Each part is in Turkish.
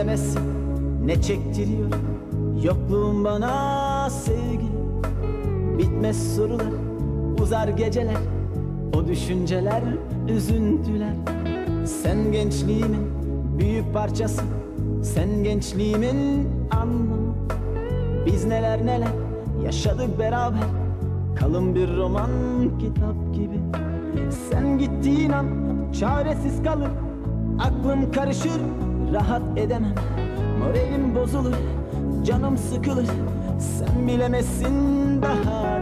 Bilemezsin ne çektiriyor? Yokluğun bana sevgi Bitmez sorular Uzar geceler. O düşünceler Üzüntüler. Sen gençliğimin Büyük parçası. Sen gençliğimin anlamı. Biz neler neler Yaşadık beraber. Kalın bir roman kitap gibi. Sen gittiğin an Çaresiz kalır. Aklım karışır Rahat edemem. Moralim bozulur. Canım sıkılır. Sen bilemezsin Bak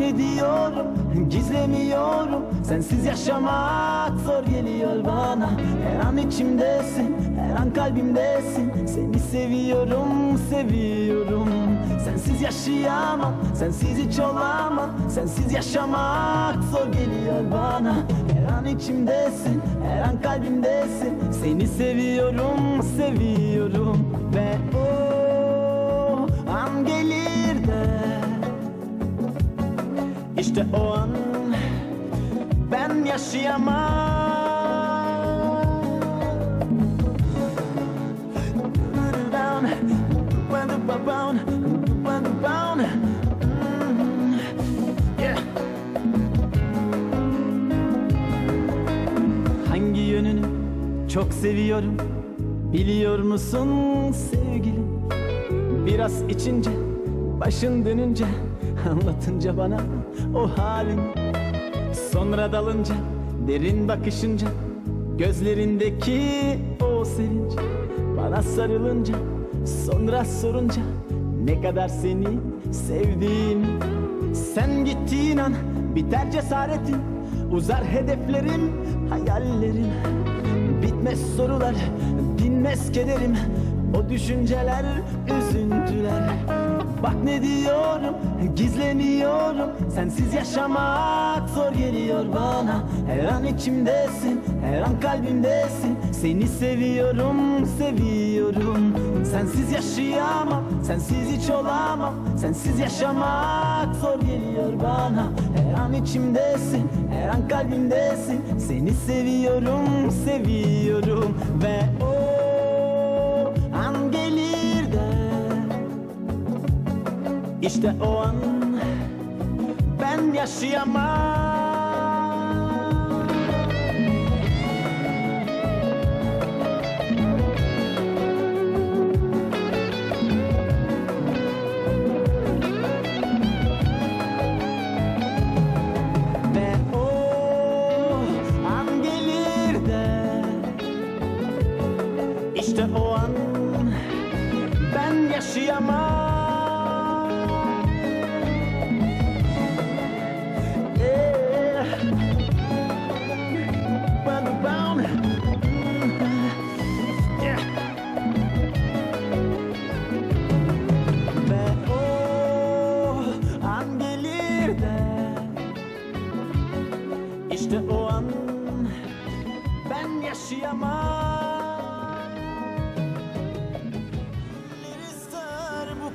ne diyorum Gizlemiyorum. Sensiz yaşamak zor geliyor bana. Her an içimdesin Her an kalbimdesin. Seni seviyorum Seviyorum. Sensiz yaşayamam Sensiz hiç olamam. Sensiz yaşamak zor geliyor bana. Her an içimdesin Her an kalbimdesin. Seni seviyorum Seviyorum. Ve o an gelir işte o an ben yaşayamam mm, yeah. Hangi yönünü çok seviyorum Biliyor musun sevgilim Biraz içince Başın dönünce Anlatınca bana o halin. Sonra dalınca Derin bakışınca Gözlerindeki o sevinç. Bana sarılınca Sonra sorunca Ne kadar seni sevdiğimi Sen gittiğin an Biter cesaretin Uzar hedeflerim Hayallerim. Bitmez sorular Dinmez kederim O düşünceler Üzüntüler Bak ne diyorum Gizleniyorum. Sensiz yaşamak zor geliyor bana. Her an içimdesin Her an kalbimdesin. Seni seviyorum Seviyorum. Sensiz yaşayamam Sensiz hiç olamam. Sensiz yaşamak zor geliyor bana. Her an içimdesin Her an kalbimdesin. Seni seviyorum Seviyorum. Ve o işte o an ben yaşayamam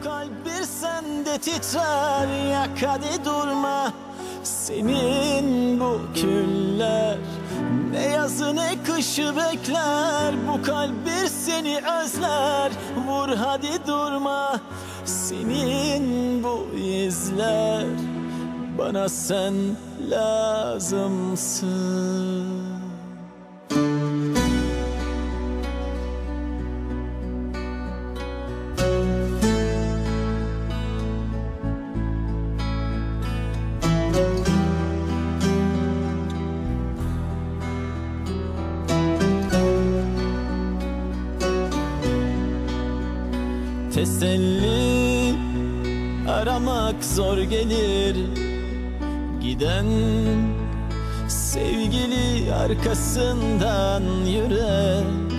kalp bir sende titrer Yak hadi durma. Senin bu küller Ne yazı ne kışı bekler. Bu kalp bir seni özler Vur hadi durma. Senin bu izler Bana sen lazımsın Teselli aramak zor gelir. Giden sevgili arkasından yürek.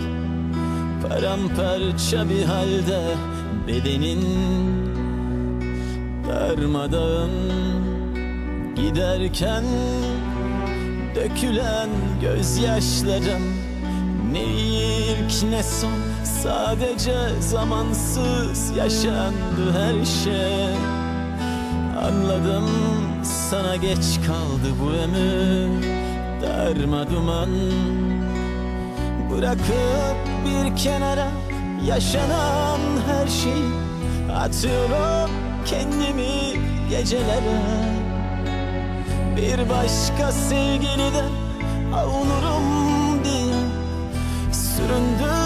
Paramparça bir halde bedenin darmadağın Giderken dökülen gözyaşlarım Ne ilk ne son sadece zamansız yaşandı her şey. Anladım sana geç kaldı bu ömür. Darma duman. Bırakıp bir kenara yaşanan her şeyi Atıyorum kendimi gecelere. Bir başka sevgiliden avunurum diye Süründü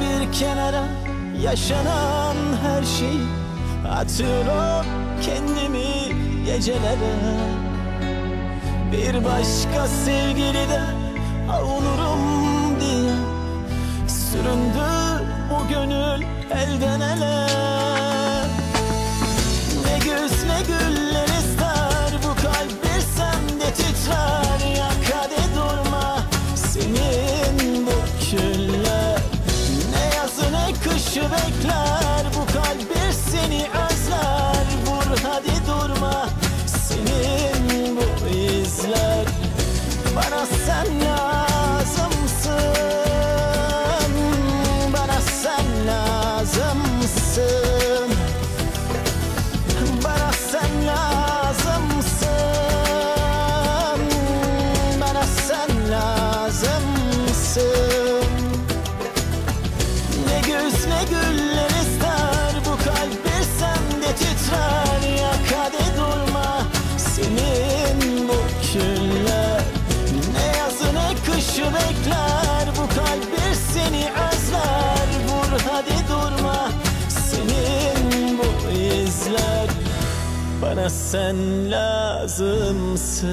bir kenara yaşanan her şeyi Atıyorum kendimi gecelere. Bir başka sevgiliden avunurum diye Süründü bu gönül elden ele. Ne güz ne güller sen lazımsın